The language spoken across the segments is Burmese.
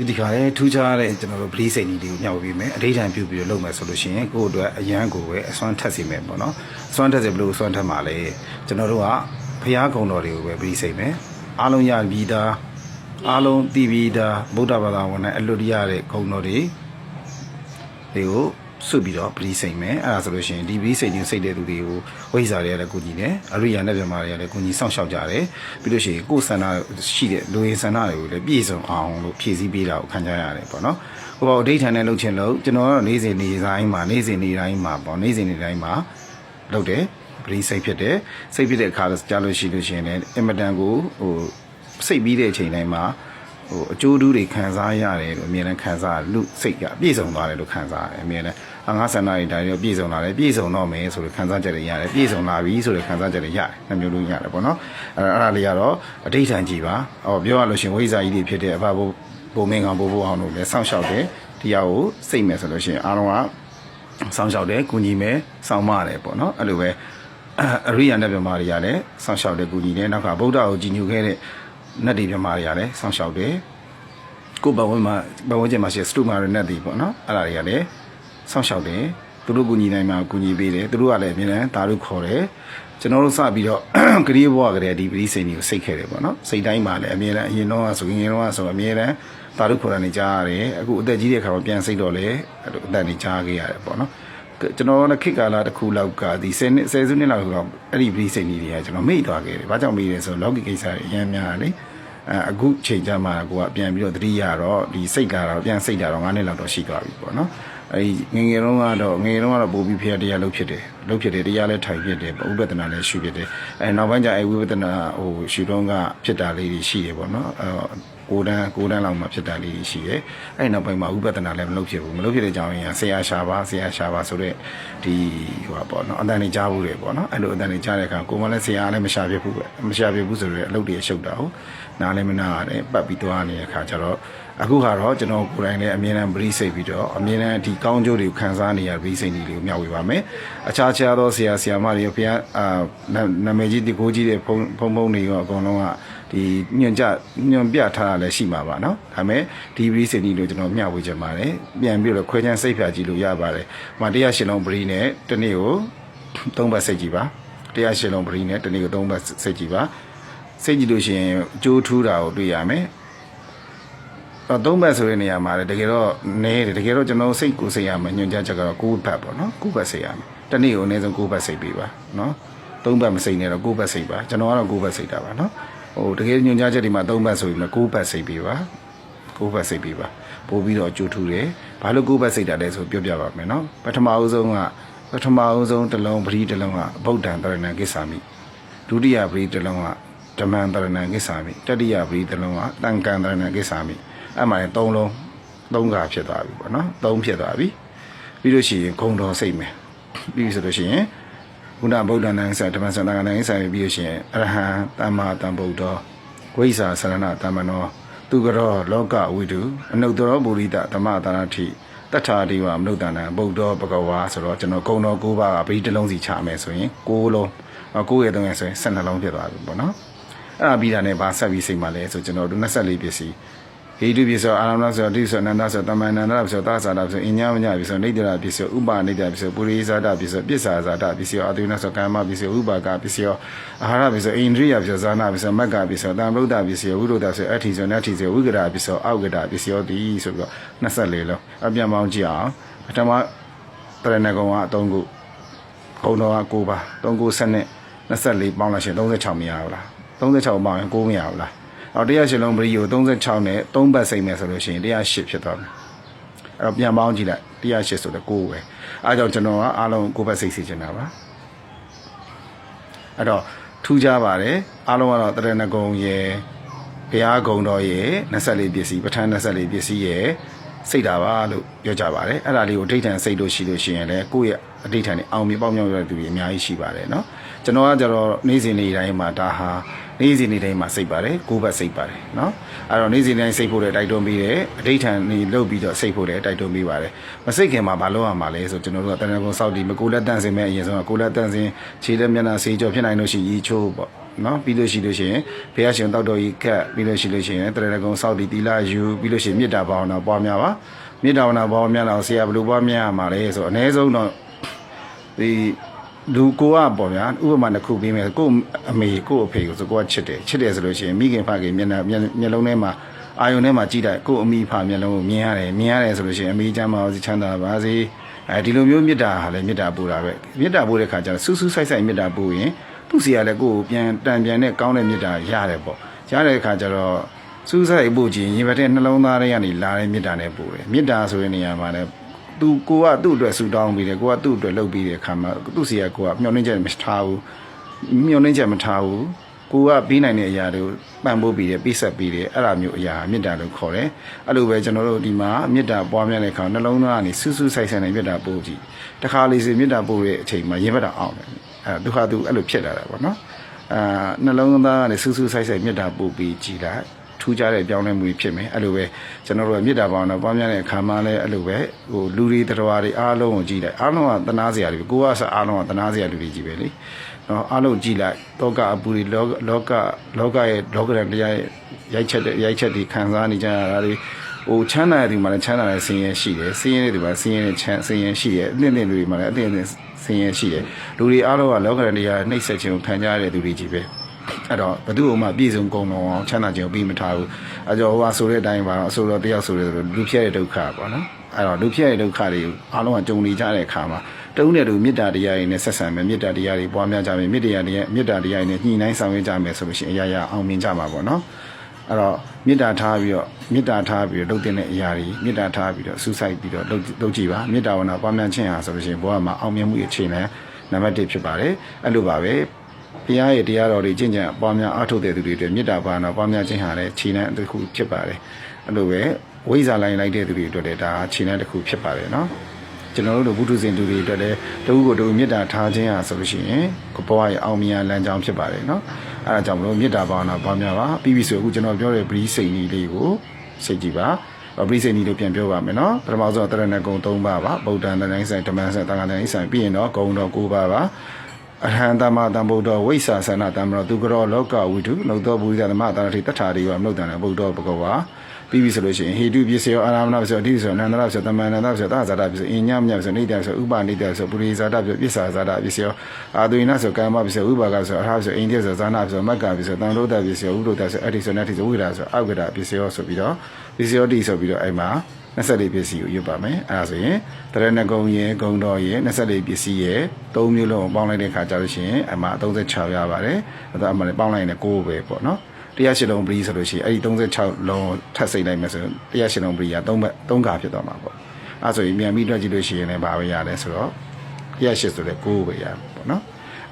ဒီဒီခါလေးထူးခြားတဲ့ကျွန်တော်တို့ဗလီစိန်ကြီးတွေကိုညှောက်ပေးမယ်အဋိဌံပြုပြီးတော့လုပ်မယ်ဆိုလို့ရှိရင်ကိုယ့်အတွက်အရန်ကိုပဲအစွမ်းထက်စီမယ်ပေါ့နော်အစွမ်းထက်စီဘယ်လိုအစွမ်းထက်မှာလဲကျွန်တော်တို့ကဘုရားကုံတော်တွေကိုပဲဗလီစိန်မယ်အားလုံးရပြီးသားအားလုံးတည်ပြီးသားဗုဒ္ဓဘာသာဝင်နဲ့အလွတ်ရတဲ့ကုံတော်တွေတွေကို စွပြီးတော့ဗလီစိန်မယ်အဲ့ဒါဆိုလို့ရှိရင်ဒီဗလီစိန်ခြင်းစိတ်တဲ့သူတွေကိုဝိဇ္ဇာတွေကလည်းကိုကြီးတယ်အရိယာနဲ့ပြမာတွေကလည်းကိုကြီးစောင့်ရှောက်ကြတယ်ပြီးလို့ရှိရင်ကိုယ်ဆန္ဒရှိတဲ့လူရင်းဆန္ဒတွေကိုလည်းပြည့်စုံအောင်လို့ဖြည့်ဆည်းပေးတာကိုခံကြရတယ်ပေါ့နော်ဟိုဘောအဋိဌာန်နဲ့လှုပ်ချင်လို့ကျွန်တော်ကတော့နေ့စဉ်နေ့တိုင်းမှာနေ့စဉ်နေ့တိုင်းမှာပေါ့နေ့စဉ်နေ့တိုင်းမှာလုပ်တယ်ဗလီစိတ်ဖြစ်တယ်စိတ်ဖြစ်တဲ့အခါကြားလို့ရှိလို့ရှိရင်လည်းအင်မတန်ကိုဟိုစိတ်ပြီးတဲ့အချိန်တိုင်းမှာ ဟိုအကျိုးတူးတွေခံစားရတယ်လို့အမြဲတမ်းခံစားလူစိတ်ကပြည့်စုံသွားတယ်လို့ခံစားရတယ်အမြဲတမ်းအငါဆန္ဒတွေဒါတွေပြည့်စုံလာတယ်ပြည့်စုံတော့မယ်ဆိုလို့ခံစားချက်တွေရတယ်ပြည့်စုံလာပြီဆိုလို့ခံစားချက်တွေရတယ်နှမျိုးလုံးရတယ်ပေါ့နော်အဲအဲ့ဒါလေးကတော့အဋိဌာန်ကြည်ပါဟောပြောရလို့ရှင်ဝိဇ္ဇာကြီးတွေဖြစ်တဲ့အဘဘိုးဘုံမင်းကောင်ဘိုးဘိုးအောင်လို့လည်းစောင့်ရှောက်တယ်တရားကိုစိတ်မယ်ဆိုလို့ရှင်အားလုံးကစောင့်ရှောက်တယ်ကုညီမယ်စောင့်မတယ်ပေါ့နော်အဲ့လိုပဲအရိယာနဲ့ပြမာတွေကလည်းစောင့်ရှောက်တယ်ကုညီတယ်နောက်ကဗုဒ္ဓကိုကြည်ညိုခဲ့တဲ့ နတ်တွေပြမာတွေကလည်းစောင့်ရှောက်တယ်ကိုယ်ဘဝမှာဘဝကျင်မှာရှိစတူမာရနဲ့တည်ပေါ့နော်အဲ့ဒါတွေကလည်းဆောင်းလျှောက်တယ်သူတို့ကူညီနိုင်မှာကူညီပေးတယ်သူတို့ကလည်းအမြဲတမ်းဒါတို့ခေါ်တယ်ကျွန်တော်တို့စပြီးတော့ကလေးဘဝကလေးဒီပရိစိန်ကြီးကိုစိတ်ခဲ့တယ်ပေါ့နော်စိတ်တိုင်းမှာလည်းအမြဲတမ်းအရင်တော့ဆိုရင်တော့ဆိုအမြဲတမ်းဒါတို့ခေါ်တာနေကြားရတယ်အခုအသက်ကြီးတဲ့ခါမှာပြန်စိတ်တော့လေအဲ့လိုအသက်နေကြားခဲ့ရတယ်ပေါ့နော် ကျွန်တော်တို့ခေတ်ကာလတစ်ခုလောက်ကဒီ10နှစ်10စုနှစ်လောက်တော့အဲ့ဒီပရိစိန်ကြီးတွေကကျွန်တော်မေ့သွားခဲ့တယ်။ဘာကြောင့်မေ့လဲဆိုတော့လောကီကိစ္စတွေအများများလေ။အဲအခုချိန်ကျမှကိုကပြန်ပြီးတော့တတိယတော့ဒီစိတ်လာတော့ပြန်စိတ်လာတော့9နှစ်လောက်တော့ရှိသွားပြီပေါ့နော်။ အဲဒီငယ်ငယ်တုန်းကတော့ငယ်ငယ်တုန်းကတော့ပို့ပြီးဖျက်တရားလုပ်ဖြစ်တယ်။လုပ်ဖြစ်တယ်တရားလည်းထိုင်ဖြစ်တယ်ဥပဒနာလည်းရှုဖြစ်တယ်။အဲနောက်ပိုင်းကျအဲဝိပဒနာဟိုရှုတော့ကဖြစ်တာလေးတွေရှိတယ်ပေါ့နော်။အဲကိုတန်းကိုတန်းလောက်မှဖြစ်တာလေးတွေရှိတယ်။အဲဒီနောက်ပိုင်းမှာဥပဒနာလည်းမလုပ်ဖြစ်ဘူး။မလုပ်ဖြစ်တဲ့အကြောင်းရင်းကဆရာရှာပါဆရာရှာပါဆိုတော့ဒီဟိုပါပေါ့နော်အတန်နေကြားဘူးတယ်ပေါ့နော်။အဲ့လိုအတန်နေကြားတဲ့အခါကိုမလည်းဆရာလည်းမရှာဖြစ်ဘူးပဲ။မရှာဖြစ်ဘူးဆိုတော့အလုပ်တွေရှုပ်တာဟုတ်။နားလည်းမနာရတယ်ပတ်ပြီးသွားနေတဲ့အခါကျတော့ အခုကတော့ကျွန်တော်ကိုယ်တိုင်လည်းအမြဲတမ်းဗရိစိတ်ပြီးတော့အမြဲတမ်းဒီကောင်းကျိုးတွေကိုခံစားနေရဗရိစိတ်တွေကိုမျှဝေပါမယ်။အခြားခြားသောဆရာဆရာမတွေဘုရားအာနာမည်ကြီးဒီကိုကြီးတဲ့ဖုံဖုံဖုံတွေရောအကုန်လုံးကဒီညွန်ကြညွန်ပြထားတာလည်းရှိမှာပါเนาะဒါပေမဲ့ဒီဗရိစိတ်ကြီးလို့ကျွန်တော်မျှဝေချင်ပါတယ်ပြန်ပြီးတော့ခွဲချမ်းစိတ်ဖြာကြည့်လို့ရပါတယ်။မတရားရှင်လုံးဗရိနဲ့တနေ့ကိုသုံးဘတ်စိတ်ကြည့်ပါတရားရှင်လုံးဗရိနဲ့တနေ့ကိုသုံးဘတ်စိတ်ကြည့်ပါစိတ်ကြည့်လို့ရှိရင်အကျိုးထူးတာကိုတွေ့ရမယ်။ တော့သုံးဘတ်ဆိုတဲ့နေရာမှာလည်းတကယ်တော့နဲတယ်တကယ်တော့ကျွန်တော်စိတ်ကိုစိတ်ရမယ်ညွန်ကြားချက်ကတော့9ဘတ်ပေါ့နော်9ဘတ်စိတ်ရမယ်တနေ့ကိုအနည်းဆုံး9ဘတ်စိတ်ပေးပါနော်သုံးဘတ်မစိတ်နဲ့တော့9ဘတ်စိတ်ပါကျွန်တော်ကတော့9ဘတ်စိတ်တာပါနော်ဟိုတကယ်ညွန်ကြားချက်ဒီမှာ3ဘတ်ဆိုရင်လည်း9ဘတ်စိတ်ပေးပါ9ဘတ်စိတ်ပေးပါပို့ပြီးတော့အကျိုးထူတယ်ဘာလို့9ဘတ်စိတ်တာလဲဆိုပြောပြပါမယ်နော်ပထမအဦးဆုံးကပထမအဦးဆုံးတစ်လုံးပရိတစ်လုံးကဗုဒ္ဓံတရဏံကိစ္ဆာမိဒုတိယပရိတစ်လုံးကဓမ္မံတရဏံကိစ္ဆာမိတတိယပရိတစ်လုံးကတန်ကံတရဏံကိစ္ဆာမိ အဲ့မှာလည်း၃လုံး၃ခါဖြစ်သွားပြီပေါ့နော်၃ဖြစ်သွားပြီပြီးလို့ရှိရင်ဂုံတော်စိတ်မယ်ပြီးဆိုလို့ရှိရင်ဘုရားဗုဒ္ဓနာဆရာဓမ္မစန္ဒကနာဆရာပြီးလို့ရှိရင်အရဟံတမ္မာတမ္ဗုဒ္ဓဝိဇ္ဇာဆရဏတမ္မနောသူကရောလောကဝိတုအနုတ္တရောပုရိသဓမ္မတာရတိတထာဒီဝမနုဿာနံဗုဒ္ဓဘဂဝါဆိုတော့ကျွန်တော်ဂုံတော်၉ပါးကပရိတစ်လုံးစီချမယ်ဆိုရင်၉လုံး၉ရဲ့၃ရဲ့ဆိုရင်၁၂လုံးဖြစ်သွားပြီပေါ့နော်အဲ့ဒါပြီးတာနဲ့ဗာဆက်ပြီးစိတ်မှလဲဆိုကျွန်တော်တို့24ပစ္စည်း ဟိတုပစ္စယောအာရမဏဆိုတိဆိုအနန္တဆိုတမန်နန္ဒပစ္စယောသာသာပစ္စယောအညမညပစ္စယောနေတရပစ္စယောဥပါနေတရပစ္စယောပုရိဇာတပစ္စယောပစ္စာဇာတပစ္စယောအတုနဆိုကာမပစ္စယောဥပါကပစ္စယောအာဟာရပစ္စယောအိန္ဒြိယပစ္စယောဇာနာပစ္စယောမက္ကပစ္စယောတံဗုဒ္ဓပစ္စယောဝိရုဒ္ဓဆိုအဋ္ဌိဆိုနတ္ထိဆိုဝိကရာပစ္စယောအောက်ကရာပစ္စယောတိဆိုပြီးတော့24လုံးအပြန်ပေါင်းကြည့်အောင်ပထမတရဏဂုံကအ3ခုဂုံတော်က9ပါ3ခု7နဲ့24ပေါင်းလိုက်ရှင်36မရဘူးလား36ပေါင်းရင်9မရဘူးလား အော်108လုံးပရိယို36နဲ့3ဘတ်စိမ့်မယ်ဆိုလို့ရှိရင်108ဖြစ်သွားတယ်အဲ့တော့ပြန်ပေါင်းကြည့်လိုက်108ဆိုတော့9ပဲအားကြောင့်ကျွန်တော်ကအားလုံး9ဘတ်စိတ်စီချင်တာပါအဲ့တော့ထူးခြားပါတယ်အားလုံးကတော့တရဏဂုံရေဘုရားဂုံတော်ရေ24ပစ္စည်းပဋ္ဌာန်း24ပစ္စည်းရေစိတ်တာပါလို့ပြောကြပါတယ်အဲ့ဒါလေးကိုအဋိဋ္ဌံစိတ်လို့ရှိလို့ရှိရင်လည်းကိုယ့်ရဲ့အဋိဋ္ဌံနဲ့အောင်မြင်ပေါင်းမြောက်ရတဲ့သူတွေအများကြီးရှိပါတယ်เนาะ ကျွန်တော်ကကြတော့နေ့စဉ်နေ့တိုင်းမှာဒါဟာနေ့စဉ်နေ့တိုင်းမှာစိတ်ပါတယ်ကိုယ်ဘက်စိတ်ပါတယ်เนาะအဲ့တော့နေ့စဉ်တိုင်းစိတ်ဖို့လည်းတိုက်တွန်းပြီးတယ်အဋိဋ္ဌံနေလုပ်ပြီးတော့စိတ်ဖို့လည်းတိုက်တွန်းပြီးပါတယ်မစိတ်ခင်မှာမလုပ်ရမှာလဲဆိုကျွန်တော်တို့ကတဏှာကုံစောက်တီမကိုလက်တန့်စင်မဲ့အရင်ဆုံးကကိုလက်တန့်စင်ခြေလက်မျက်နှာဆေးကြောဖြစ်နိုင်လို့ရှိရင်ရီချိုးပေါ့ နော်ပြီးလို့ရှိလို့ရှိရင်ဘုရားရှင်တောက်တော်ကြီးကတ်ပြီးလို့ရှိလို့ရှိရင်တရဏဂုံစောက်တီတီလာယူပြီးလို့ရှိရင်မေတ္တာဘာဝနာပွားများပါမေတ္တာဘာဝနာပွားများတော့ဆရာဘယ်လိုပွားများရမှာလဲဆိုတော့အနည်းဆုံးတော့ဒီ လူကိုကပေါ့ဗျာဥပမာတစ်ခုပေးမယ်ကို့အမေကို့အဖေကိုဆိုကိုကချစ်တယ်ချစ်တယ်ဆိုလို့ရှိရင်မိခင်ဖခင်မျက်နှာမျက်မျက်လုံးထဲမှာအာယုန်ထဲမှာကြည့်လိုက်ကို့အမိဖမျက်လုံးကိုမြင်ရတယ်မြင်ရတယ်ဆိုလို့ရှိရင်အမေချမ်းပါစေချမ်းသာပါစေအဲဒီလိုမျိုးမေတ္တာဟာလည်းမေတ္တာပို့တာပဲမေတ္တာပို့တဲ့ခါကျတော့စူးစူးဆိုင်ဆိုင်မေတ္တာပို့ရင်သူ့စီကလည်းကိုယ့်ကိုပြန်တန်ပြန်နဲ့ကောင်းတဲ့မေတ္တာရတယ်ပေါ့ရတဲ့ခါကျတော့စူးစိုက်ပို့ခြင်းရင်ဘတ်တဲ့နှလုံးသားထဲကနေလာတဲ့မေတ္တာနဲ့ပို့တယ်မေတ္တာဆိုတဲ့နေရာမှာလည်း သူကိုကသူ့အတွက်ဆူတောင်းပြီးတယ်ကိုကသူ့အတွက်လှုပ်ပြီးတဲ့အခါမှာသူ့စီကကိုကမျောနှင်းချက်မထားဘူးမျောနှင်းချက်မထားဘူးကိုကပြီးနိုင်တဲ့အရာတွေကိုပံ့ပိုးပြီးတယ်ပြည့်ဆက်ပြီးတယ်အဲ့လိုမျိုးအရာမေတ္တာလို့ခေါ်တယ်အဲ့လိုပဲကျွန်တော်တို့ဒီမှာမေတ္တာပွားများတဲ့အခါနှလုံးသားကနေဆူးဆူးဆိုင်ဆိုင်နဲ့မေတ္တာပို့ကြည့်တခါလေးစီမေတ္တာပို့တဲ့အချိန်မှာရင်ဘတ်တာအောင်တယ်အဲ့ဒုက္ခသူအဲ့လိုဖြစ်လာတာပေါ့နော်အာနှလုံးသားကနေဆူးဆူးဆိုင်ဆိုင်မေတ္တာပို့ပြီးကြည်လိုက်ထူး ခြားတဲ့ပြောင်းလဲမှုတွေဖြစ်မယ်အဲ့လိုပဲကျွန်တော်တို့ကမေတ္တာဘာဝနာပွားများတဲ့အခါမှာလည်းအဲ့လိုပဲဟိုလူတွေတရားတွေအားလုံးကိုကြည့်လိုက်အားလုံးကသနာစရာတွေကိုကဆက်အားလုံးကသနာစရာလူတွေကြီးပဲလေနော်အားလုံးကြည့်လိုက်တောကအပူတွေလောလောကလောကရဲ့လောကရန်တရားရဲ့ရိုက်ချက်တဲ့ရိုက်ချက်တွေခံစားနေကြရတာတွေဟိုချမ်းသာတဲ့ဒီမှာလည်းချမ်းသာတဲ့ဆင်းရဲရှိတယ်ဆင်းရဲတဲ့ဒီမှာဆင်းရဲတဲ့ချမ်းဆင်းရဲရှိတယ်အသင့်တဲ့လူတွေမှာလည်းအသင့်တဲ့ဆင်းရဲရှိတယ်လူတွေအားလုံးကလောကရန်တရားနှိမ့်ဆက်ခြင်းကိုခံကြရတဲ့သူတွေကြီးပဲ အဲ့တော့ဘယ်သူ့မှပြည့်စုံကုန်လုံးအောင်ချမ်းသာခြင်းကိုပြီးမထားဘူးအဲကြောဟိုဟာဆိုတဲ့အတိုင်းပါတော့အဆိုတော်တယောက်ဆိုတဲ့လူဖြစ်တဲ့ဒုက္ခပေါ့နော်အဲ့တော့လူဖြစ်တဲ့ဒုက္ခတွေအားလုံးကကြုံနေကြတဲ့အခါမှာတုံးတဲ့လူမေတ္တာတရားတွေနဲ့ဆက်ဆံမယ်မေတ္တာတရားတွေပွားများကြမယ်မေတ္တာတရားတွေမေတ္တာတရားတွေနဲ့ညှိနှိုင်းဆောင်ရွက်ကြမယ်ဆိုလို့ရှိရင်အရာရာအောင်မြင်ကြမှာပေါ့နော်အဲ့တော့မေတ္တာထားပြီးတော့မေတ္တာထားပြီးတော့လုပ်တဲ့အရာတွေမေတ္တာထားပြီးတော့စူးစိုက်ပြီးတော့လုပ်လုပ်ကြည့်ပါမေတ္တာဝနာပွားများခြင်းဟာဆိုလို့ရှိရင်ဘဝမှာအောင်မြင်မှုအခြေအနေနံပါတ်1ဖြစ်ပါတယ်အဲ့လိုပါပဲ ဘုရားရဲ့တရားတော်တွေကျင့်ကြံပွားများအားထုတ်တဲ့သူတွေအတွက်မေတ္တာဘာနာပွားများခြင်းဟာလည်းခြေနှံတစ်ခုဖြစ်ပါတယ်အဲ့လိုပဲဝိဇ္ဇာလိုင်းလိုက်တဲ့သူတွေအတွက်လည်းဒါခြေနှံတစ်ခုဖြစ်ပါတယ်နော်ကျွန်တော်တို့ဘုဒ္ဓဇင်သူတွေအတွက်လည်းတခုကိုတခုမေတ္တာထားခြင်းဟာဆိုလို့ရှိရင်ကိုဘဝရဲ့အောင်မြင်လမ်းကြောင်းဖြစ်ပါတယ်နော်အဲဒါကြောင့်မလို့မေတ္တာဘာနာပွားများပါပြီးပြီဆိုအခုကျွန်တော်ပြောတဲ့ပရိစိတ်နည်းလေးကိုစိတ်ကြည့်ပါပရိစိတ်နည်းလို့ပြန်ပြောပါမယ်နော်ပထမဆုံးတရဏဂုံ၃ပါးပါဗုဒ္ဓံတဏ္ဍိဆိုင်ဓမ္မံဆိုင်သံဃာတဏ္ဍိဆိုင်ပြီးရင်တော့ဂုံတော်၉ပါးပါ အရဟံတမတံဗုဒ္ဓဝိဆာသနာတံမရောသူကရောလောကဝိတုနှုတ်တော်ဘုရားသမတာရတိတထာရိယောမနုဿံဗုဒ္ဓဘဂဝါပြီးပြီဆိုလို့ရှိရင်ဟေတုပစ္စယောအာရမဏပစ္စယောအဓိပစ္စယောနန္ဒရပစ္စယောတမန္နန္ဒပစ္စယောသာဇာတပစ္စယောအညမြပစ္စယောနေတပစ္စယောဥပနိတပစ္စယောပုရိဇာတပစ္စယောပစ္ဆာဇာတပစ္စယောအာဒွိနဆိုကာမပစ္စယောဥပါကပစ္စယောအရဟပစ္စယောအိန္ဒိယဆိုဇာနာပစ္စယောမက္ကပစ္စယောတန်လို့တပစ္စယောဥဒ္ဒတပစ္စယောအဋ္ဌိဆိုနတ္ထိဆိုဝိရာဆိုအောက်ကတာပစ္စယောဆိုပြီးတော့ပစ္စယောတိဆိုပြီးတော့အဲ့မှာ 24ပစ္စည်းကိုရွတ်ပါမယ်အဲဒါဆိုရင်တရဏဂုံရေဂုံတော်ရေ24ပစ္စည်းရေ၃မျိုးလုံးကိုပေါင်းလိုက်တဲ့ခါကျလို့ရှိရင်အမှ36ရပါတယ်အဲဒါအမှလည်းပေါင်းလိုက်ရင်9ပဲပေါ့နော်တရားရှိလုံးပရိဆိုလို့ရှိရင်အဲ့ဒီ36လုံးထပ်စိတ်လိုက်မယ်ဆိုရင်တရားရှိလုံးပရိက3ဘက်3ခါဖြစ်သွားမှာပေါ့အဲဆိုရင်မြန်ပြီးတွက်ကြည့်လို့ရှိရင်လည်းဘာပဲရလဲဆိုတော့တရားရှိဆိုလည်း9ပဲရပေါ့နော်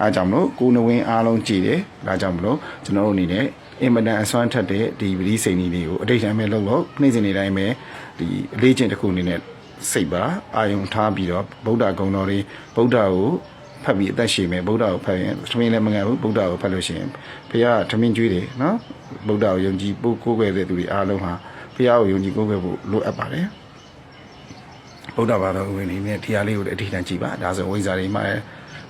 အဲကြောင့်မလို့ကိုနဝင်းအားလုံးကြည်တယ်ဒါကြောင့်မလို့ကျွန်တော်တို့အနေနဲ့ အင်မတန်အစွမ်းထက်တဲ့ဒီပရိစိန်ကြီးလေးကိုအတိတ်တိုင်းပဲလုပ်လို့နေ့စဉ်နေ့တိုင်းပဲဒီအလေးချင်းတစ်ခုအနေနဲ့စိတ်ပါအာယုံထားပြီးတော့ဗုဒ္ဓဂုဏ်တော်တွေဗုဒ္ဓကိုဖတ်ပြီးအသက်ရှင်မယ်ဗုဒ္ဓကိုဖတ်ရင်သမင်းလည်းမငတ်ဘူးဗုဒ္ဓကိုဖတ်လို့ရှိရင်ဘုရားသမင်းကျွေးတယ်နော်ဗုဒ္ဓကိုယုံကြည်ပို့ကိုးကွယ်တဲ့သူတွေအားလုံးဟာဘုရားကိုယုံကြည်ကိုးကွယ်ဖို့လိုအပ်ပါတယ်ဗုဒ္ဓဘာသာဝင်နေနဲ့တရားလေးကိုလည်းအထိတန်ကြည့်ပါဒါဆိုဝိဇ္ဇာတွေမှာ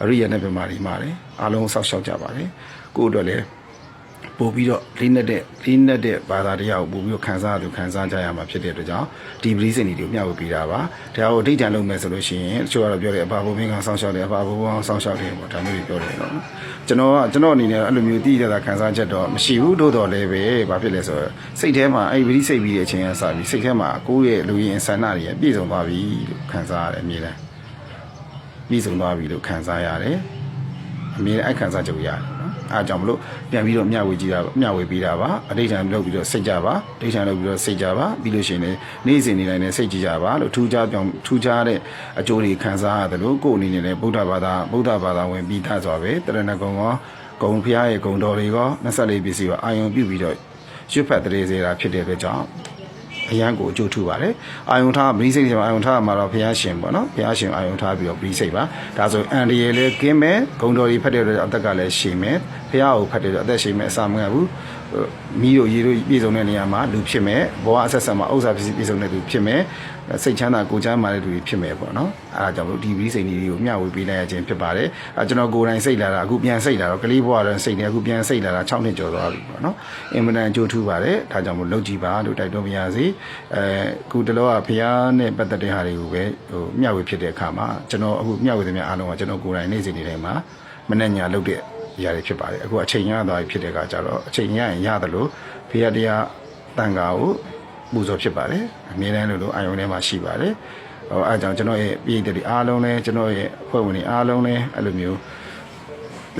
အရိယနဲ့ပြမာတွေမှာလည်းအားလုံးဆောက်ရှောက်ကြပါတယ်ကိုယ့်အတွက်လည်း ပို့ပြီးတော့လေးနဲ့တဲ့လေးနဲ့တဲ့ဘာသာတရားကိုပို့ပြီးတော့ခန်းစားသူခန်းစားကြရမှာဖြစ်တဲ့အတွက်ကြောင့်ဒီပရိစင်တွေကိုမျှဝေပေးတာပါဒါကိုအဋိဌာန်လုပ်မယ်ဆိုလို့ရှိရင်တချို့ကတော့ပြောတယ်အဘာဘုံမင်းကဆောင်းရှောက်တယ်အဘာဘုံအောင်ဆောင်းရှောက်တယ်ပေါ့ဒါမျိုးတွေပြောတယ်နော်ကျွန်တော်ကကျွန်တော်အနေနဲ့အဲ့လိုမျိုးတည်ရတာခန်းစားချက်တော့မရှိဘူးတို့တော့လည်းပဲဘာဖြစ်လဲဆိုတော့စိတ်ထဲမှာအဲ့ပရိစိတ်ပြီးတဲ့အချိန်ကစပြီးစိတ်ထဲမှာကိုယ့်ရဲ့လူရင်းဆန္ဒတွေပြည့်စုံသွားပြီလို့ခန်းစားရတယ်အမြဲတမ်းပြည့်စုံသွားပြီလို့ခန်းစားရတယ်အမြဲအဲ့ခန်းစားကြုံရတယ် အားကြောင့်မလို့ပြန်ပြီးတော့မျှဝေကြည့်တာမျှဝေပေးတာပါအဋိဌာန်လုပ်ပြီးတော့စိတ်ကြပါအဋိဌာန်လုပ်ပြီးတော့စိတ်ကြပါပြီးလို့ရှိရင်လည်းနေ့စဉ်နေ့တိုင်းနဲ့စိတ်ကြည့်ကြပါလို့ထူးခြားပြောင်းထူးခြားတဲ့အကျိုးတွေခံစားရတယ်လို့ကိုယ်အနေနဲ့လည်းဗုဒ္ဓဘာသာဗုဒ္ဓဘာသာဝင်ပြီးသားစွာပဲတရဏဂုံရောဂုံဖျားရဲ့ဂုံတော်တွေရော24ပစ္စည်းရောအာယုံပြုပြီးတော့ရွတ်ဖတ်တရေစေတာဖြစ်တဲ့အတွက်ကြောင့် အရန်ကိုအကျိုးထူပါတယ်အာယုံထားဗီစိတ်တွေအာယုံထားမှာတော့ဘုရားရှင်ပေါ့နော်ဘုရားရှင်အာယုံထားပြီးတော့ဗီစိတ်ပါဒါဆိုအန်ဒီရယ်လည်းကင်းမယ်ဂုံတော်ကြီးဖတ်တဲ့အတွက်အသက်ကလည်းရှင်မယ်ဘုရားကိုဖတ်တဲ့အတွက်အသက်ရှင်မယ်အစာမငတ်ဘူးမိတို့ရေတို့ပြည်စုံတဲ့နေရာမှာလူဖြစ်မယ်ဘဝအဆက်ဆက်မှာဥစ္စာပစ္စည်းပြည်စုံတဲ့သူဖြစ်မယ် စိတ်ချမ်းသာကိုယ်ချမ်းသာတဲ့လူတွေဖြစ်မယ်ပေါ့နော်အဲဒါကြောင့်မို့ဒီဗီစိန်လေးတွေကိုမျှဝေပေးလိုက်ရခြင်းဖြစ်ပါတယ်အဲကျွန်တော်ကိုယ်တိုင်စိတ်လာတာအခုပြန်စိတ်လာတော့ကလေးဘွားတော့စိတ်နေအခုပြန်စိတ်လာတာ6နှစ်ကျော်သွားပြီပေါ့နော်အင်မတန်အကျိုးထူးပါတယ်ဒါကြောင့်မို့လုပ်ကြည့်ပါလို့တိုက်တွန်းပါရစေအဲအခုတလောကဖရားနဲ့ပတ်သက်တဲ့ဟာတွေကိုပဲဟိုမျှဝေဖြစ်တဲ့အခါမှာကျွန်တော်အခုမျှဝေသမျှအားလုံးကကျွန်တော်ကိုယ်တိုင်နေ့စဉ်နေ့တိုင်းမှာမနေ့ညလုပ်တဲ့ຢာတွေဖြစ်ပါတယ်အခုအချိန်ရသွားပြီဖြစ်တဲ့အခါကျတော့အချိန်ရရင်ရတယ်လို့ဖရားတရားတန်ခါကို ပူဇော်ဖြစ်ပါတယ်အမြဲတမ်းလို့လို့အာယုန်ထဲမှာရှိပါတယ်ဟိုအဲအကြောင်းကျွန်တော်ရဲ့ပြည်သူတွေအားလုံးလည်းကျွန်တော်ရဲ့အဖွဲ့ဝင်တွေအားလုံးလည်းအဲ့လိုမျိုး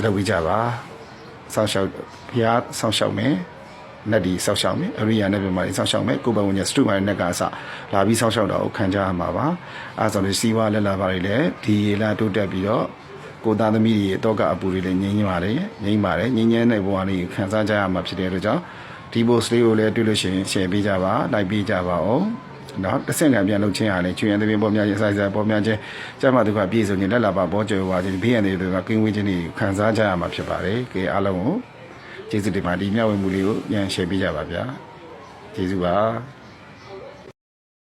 လုပ်ပြီးကြပါဆောင်းလျှောက်ဖရားဆောင်းလျှောက်မယ်နတ်ဒီဆောက်ရှောက်မယ်အရိယာနဲ့ပြမာဒီဆောက်ရှောက်မယ်ကိုယ်ပဝဉ္ဇစတုမာရဲ့နက်ကအစလာပြီးဆောက်ရှောက်တာကိုခံကြရမှာပါအဲဆိုလို့စီးဝါလက်လာပါလေလေဒီရေလာတိုးတက်ပြီးတော့ကိုယ်သားသမီးတွေရဲ့တောကအပူတွေလည်းငြိမ်းငြိမ်းပါတယ်ငြိမ်းပါတယ်ငြိမ်းချမ်းတဲ့ဘဝလေးကိုခံစားကြရမှာဖြစ်တဲ့အတွက်ကြောင့် ဒီ post လေးကိုလည်းတွေ့လို့ရှိရင် share ပေးကြပါ like ပေးကြပါဦးနော်တစ်ဆင့်ကပြန်လုပ်ချင်းအားလည်းချွေရန်တဲ့ပြင်ပေါ်များရေးဆိုင်ဆိုင်ပေါ်များချင်းကျမတို့ကပြည့်စုံခြင်းလက်လာပါပေါ်ကျော်ပါခြင်းဘေးရန်တွေကကင်းဝေးခြင်းတွေခံစားကြရမှာဖြစ်ပါတယ်ကဲအားလုံးကိုကျေးဇူးတင်ပါဒီမျှဝေမှုလေးကိုပြန် share ပေးကြပါဗျာကျေးဇူးပါ